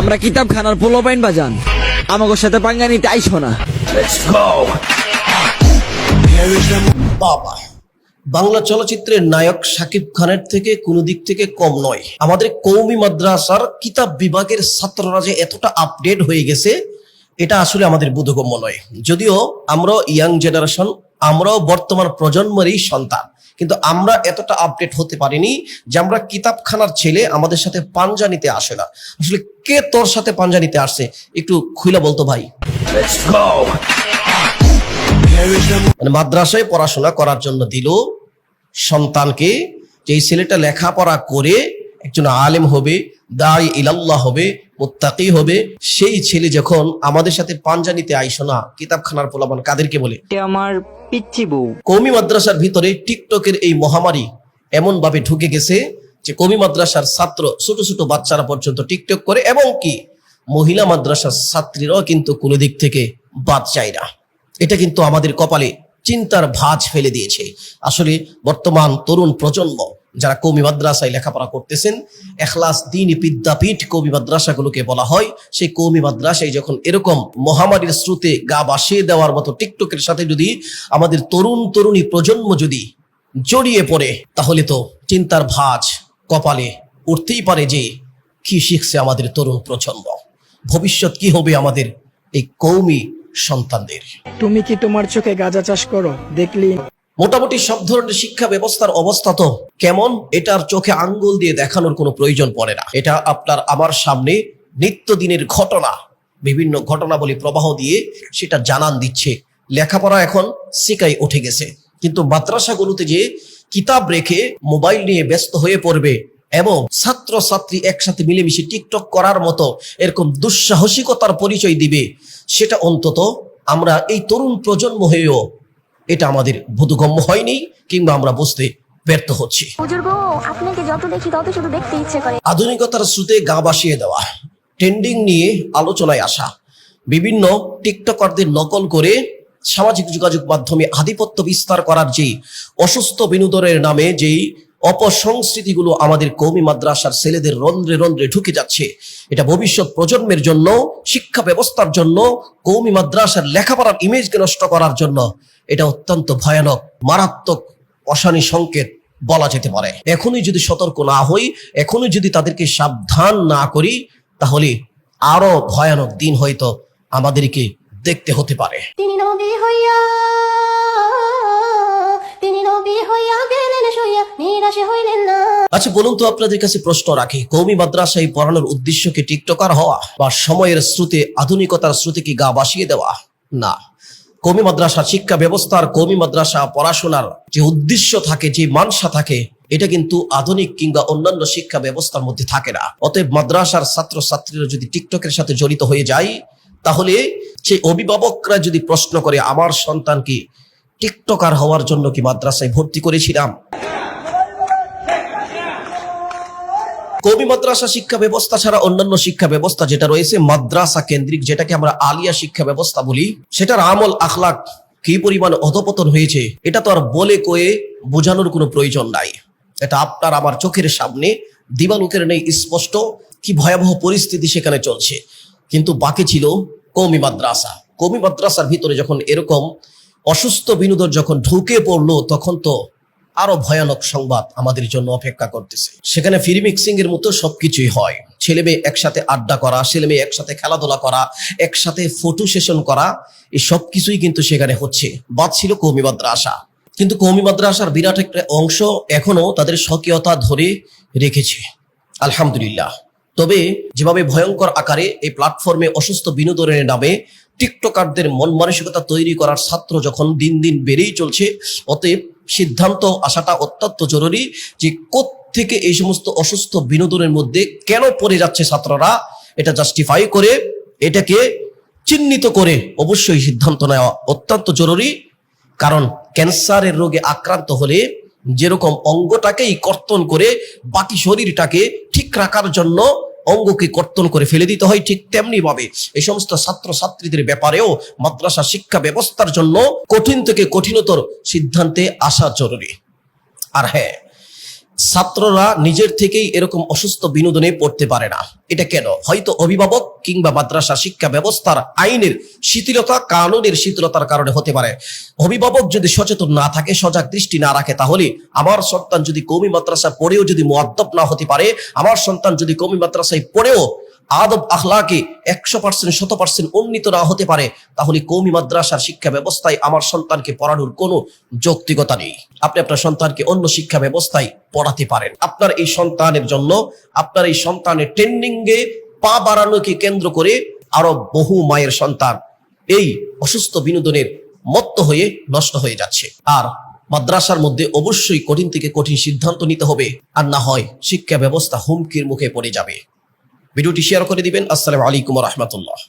আমরা কিতাব খানার পোলো পাইন বাজান। আমাকে সাথে পাঙ্গা নিতে আইসো না। বাবা বাংলা চলচ্চিত্রের নায়ক শাকিব খানের থেকে কোনো দিক থেকে কম নয়। আমাদের কৌমি মাদ্রাসার কিতাব বিভাগের ছাত্ররা যে এতটা আপডেট হয়ে গেছে এটা আসলে আমাদের বোধগম্য নয়। যদিও আমরা ইয়াং জেনারেশন আমরাও বর্তমান প্রজন্মেরই সন্তান। কিন্তু আমরা এতটা আপডেট হতে পারিনি যে আমরা কিতাবখানার ছেলে আমাদের সাথে পাঞ্জা নিতে আসে না। আসলে কে তোর সাথে পাঞ্জা নিতে আসছে একটু খুইলা বলতো ভাই। মানে মাদ্রাসায় পড়াশোনা করার জন্য দিল সন্তানকে যে এই ছেলেটা লেখাপড়া করে একজন আলেম হবে দাঁড়ি ইলাল্লাহ হবে মুত্তাকি হবে। সেই ছেলে যখন আমাদের সাথে পাঞ্জা নিতে আইসো না কিতাবখানার পোলাবান কাদেরকে বলে? আমার পিচ্ছি বউ। কৌমি মাদ্রাসার ভিতরে টিকটকের এই মহামারী এমন ভাবে ঢুকে গেছে যে কৌমি মাদ্রাসার ছাত্র ছোট ছোট বাচ্চারা পর্যন্ত টিকটক করে এবং কি মহিলা মাদ্রাসার ছাত্রীরাও কিন্তু কোনো দিক থেকে বাদ যায় না। এটা কিন্তু আমাদের কপালে চিন্তার ভাঁজ ফেলে দিয়েছে। আসলে বর্তমান তরুণ প্রজন্ম যারা কৌমি মাদ্রাসায় লেখাপড়া করতেছেন, এখলাস, দিন, বিদ্যাপীঠ কৌমি মাদ্রাসাগুলোকে বলা হয়। সেই কৌমি মাদ্রাসায় যখন এরকম মহামারীর স্রোতে গা বাসিয়ে দেওয়ার মতো টিকটকের সাথে যদি আমাদের তরুণ, তরুণী প্রজন্ম যদি জড়িয়ে পড়ে, তাহলে তো চিন্তার ভাঁজ কপালে উঠতেই পারে যে কি শিখছে আমাদের তরুণ প্রজন্ম। ভবিষ্যৎ কি হবে আমাদের এই কৌমি সন্তানদের? তুমি কি তোমার চোখে গাঁজা চাষ করো? দেখলি? মোটামুটি সব ধরনের শিক্ষা ব্যবস্থার অবস্থা তো কেমন? এটার চোখে আঙ্গুল দিয়ে দেখানোর কোনো প্রয়োজন পড়ে না। এটা আপনার আমার সামনে নিত্যদিনের ঘটনা, বিভিন্ন ঘটনাবলী প্রবাহ দিয়ে সেটা জানান দিচ্ছে। লেখাপড়া এখন শিকাই উঠে গেছে। কিন্তু মাদ্রাসাগুলোতে যে কিতাব রেখে মোবাইল নিয়ে ব্যস্ত হয়ে পড়বে এবং ছাত্র ছাত্রী একসাথে মিলেমিশে টিকটক করার মতো এরকম দুঃসাহসিকতার পরিচয় দিবে, সেটা অন্তত আমরা এই তরুণ প্রজন্ম হয়েও এটা আমাদের বোধগম্য হয়নি কিংবা আমরা বুঝতে ব্যর্থ হচ্ছি। আপনাকে যত দেখি তত শুধু দেখতে ইচ্ছে করে। আধুনিকতার স্রোতে গা বাসিয়ে দেওয়া ট্রেন্ডিং নিয়ে আলোচনায় আসা বিভিন্ন টিকটকারদের নকল করে সামাজিক যোগাযোগ মাধ্যমে আধিপত্য বিস্তার করার যে অসুস্থ বিনোদনের নামে যেই অপসংস্কৃতিগুলো আমাদের কৌমি মাদ্রাসার ছেলেদের রন্ধ্রে রন্ধ্রে ঢুকে যাচ্ছে এটা ভবিষ্যৎ প্রজন্মের জন্য শিক্ষা ব্যবস্থার জন্য কৌমি মাদ্রাসার লেখাপড়ার ইমেজকে নষ্ট করার জন্য এটা অত্যন্ত ভয়ানক মারাত্মক অশানি সংকেত বলা যেতে পারে। এখনই যদি সতর্ক না হই এখনই যদি তাদেরকে সাবধান না করি তাহলে আরও ভয়ানক দিন হয়তো আমাদেরকে দেখতে হতে পারে। তিনি নবী হইয়া তিনি নবী হইয়া গেলেন নিরাশে হইলেন না। আচ্ছা বলুন তো আপনাদের কাছে প্রশ্ন রাখি কৌমি মাদ্রাসায় পড়ানোর উদ্দেশ্য কি টিকটকার হওয়া বা সময়ের স্রোতে আধুনিকতার স্রোতে কি গা বাসিয়ে দেওয়া? না। কৌমি মাদ্রাসা শিক্ষা ব্যবস্থার কমি মাদ্রাসা পড়াশোনার যে উদ্দেশ্য থাকে, যে মানসা থাকে, এটা কিন্তু আধুনিক কিংবা অন্যান্য শিক্ষা ব্যবস্থার মধ্যে থাকে না। অতএব মাদ্রাসার ছাত্র ছাত্রীরা যদি টিকটকের সাথে জড়িত হয়ে যায়, তাহলে সেই অভিভাবকরা যদি প্রশ্ন করে, আমার সন্তানকে টিকটকার হওয়ার জন্য কি মাদ্রাসায় ভর্তি করেছিলাম? কবি মাদ্রাসা শিক্ষা ব্যবস্থা ছাড়া অন্যান্য শিক্ষা ব্যবস্থা যেটা রয়েছে, মাদ্রাসা কেন্দ্রিক যেটাকে আমরা আলিয়া শিক্ষা ব্যবস্থা বলি, সেটার আমল আখলাক কি পরিমাণ অধপতন হয়েছে এটা তো আর বলে কয়ে বোঝানোর কোনো প্রয়োজন নাই। এটা আপনার আমার চোখের সামনে, দিবালুকের নেই স্পষ্ট কি ভয়াবহ পরিস্থিতি সেখানে চলছে। কিন্তু বাকি ছিল কৌমি মাদ্রাসা। কৌমি মাদ্রাসার ভিতরে যখন এরকম অসুস্থ বিনোদন যখন ঢুকে পড়ল, তখন তো আরও ভয়ানক সংবাদ আমাদের জন্য অপেক্ষা করতেছে। সেখানে ফ্রি মিক্সিং এর মতো সবকিছুই হয়। ছেলে মেয়ে একসাথে আড্ডা করা, ছেলে মেয়ে একসাথে খেলাধুলা করা, একসাথে ফটো সেশন করা, এই সব কিছুই কিন্তু সেখানে হচ্ছে। বাদ ছিল কৌমি মাদ্রাসা। কিন্তু কৌমি মাদ্রাসার বিরাট একটা অংশ এখনও তাদের স্বকীয়তা ধরে রেখেছে। আলহামদুলিল্লাহ। তবে যেভাবে ভয়ঙ্কর আকারে এই প্ল্যাটফর্মে অসুস্থ বিনোদনের নামে টিকটকারদের মন মানসিকতা তৈরি করার ছাত্র যখন দিন দিন বেড়েই চলছে, অতএব সিদ্ধান্ত আসাটা অত্যন্ত জরুরি যে থেকে এই সমস্ত অসুস্থ বিনোদনের মধ্যে কেন পড়ে যাচ্ছে ছাত্ররা, এটা জাস্টিফাই করে, এটাকে চিহ্নিত করে অবশ্যই সিদ্ধান্ত নেওয়া অত্যন্ত জরুরি। কারণ ক্যান্সারের রোগে আক্রান্ত হলে যেরকম অঙ্গটাকেই কর্তন করে বাকি শরীরটাকে ঠিক রাখার জন্য অঙ্গকে কর্তন করে ফেলে দিতে হয় ঠিক তেমনি ভাবে এই সমস্ত ছাত্র ছাত্রীদের ব্যাপারেও মাদ্রাসা শিক্ষা ব্যবস্থার জন্য কঠিন থেকে কঠিনতর সিদ্ধান্তে আসা জরুরি। আর হ্যাঁ ছাত্ররা নিজের থেকেই এরকম অসুস্থ বিনোদনে পড়তে পারে না। এটা কেন? হয়তো অভিভাবক কিংবা মাদ্রাসা শিক্ষা ব্যবস্থার আইনের শিথিলতা, কানুনের শিথিলতার কারণে হতে পারে। অভিভাবক যদি সচেতন না থাকে, সজাগ দৃষ্টি না রাখে, তাহলে আমার সন্তান যদি কমি মাদ্রাসা পড়েও যদি মদ্যপ না হতে পারে, আমার সন্তান যদি কমি মাদ্রাসায় পড়েও আদব আখলাকে একশো পার্সেন্ট শত পার্সেন্ট উন্নীত না হতে পারে, তাহলে কৌমি মাদ্রাসার শিক্ষা ব্যবস্থায় আমার সন্তানকে পড়ানোর কোনো যৌক্তিকতা নেই। আপনি আপনার সন্তানকে অন্য শিক্ষা ব্যবস্থায় পড়াতে পারেন। আপনার এই সন্তানের জন্য, আপনার এই সন্তানের ট্রেন্ডিং এ পা বাড়ানোকে কেন্দ্র করে আরও বহু মায়ের সন্তান এই অসুস্থ বিনোদনের মত্ত হয়ে নষ্ট হয়ে যাচ্ছে। আর মাদ্রাসার মধ্যে অবশ্যই কঠিন থেকে কঠিন সিদ্ধান্ত নিতে হবে, আর না হয় শিক্ষা ব্যবস্থা হুমকির মুখে পড়ে যাবে। ভিডিওটি শেয়ার করে দিবেন আসসালামু আলাইকুম রহমতুল্লাহ